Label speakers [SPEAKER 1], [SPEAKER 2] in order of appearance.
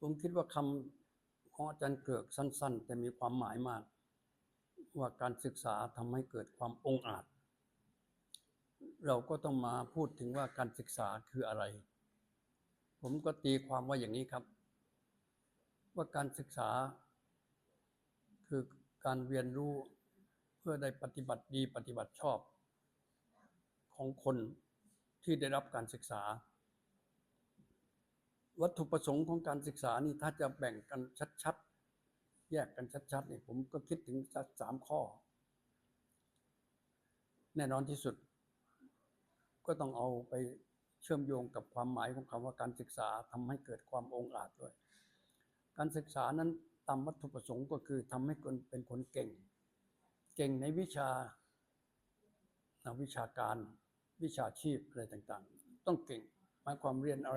[SPEAKER 1] ผมคิดว่าคำของอาจารย์เกลือกสั้น ๆ แต่มีความหมายมาก ว่าการศึกษาทำให้เกิดความองอาจ เราก็ต้องมาพูดถึงว่าการศึกษาคืออะไร ผมก็ตีความว่าอย่างนี้ครับ ว่าการศึกษา คือการเรียนรู้เพื่อได้ปฏิบัติดีปฏิบัติชอบ ของคนที่ได้รับการศึกษา วัตถุประสงค์ของการศึกษานี่ถ้าจะแบ่งกันชัดๆ แยกกันชัดๆนี่ผมก็คิดถึงสักสามข้อ แน่นอนที่สุด ก็ต้องเอาไปเชื่อมโยงกับความหมายของคำว่าการศึกษาทำให้เกิดความองอาจด้วย การศึกษานั้นตามวัตถุประสงค์ก็คือทำให้คนเป็นคนเก่ง เก่งในวิชาวิชาการวิชาชีพอะไรต่างๆ ต้องเก่งหมายความเรียนอะไร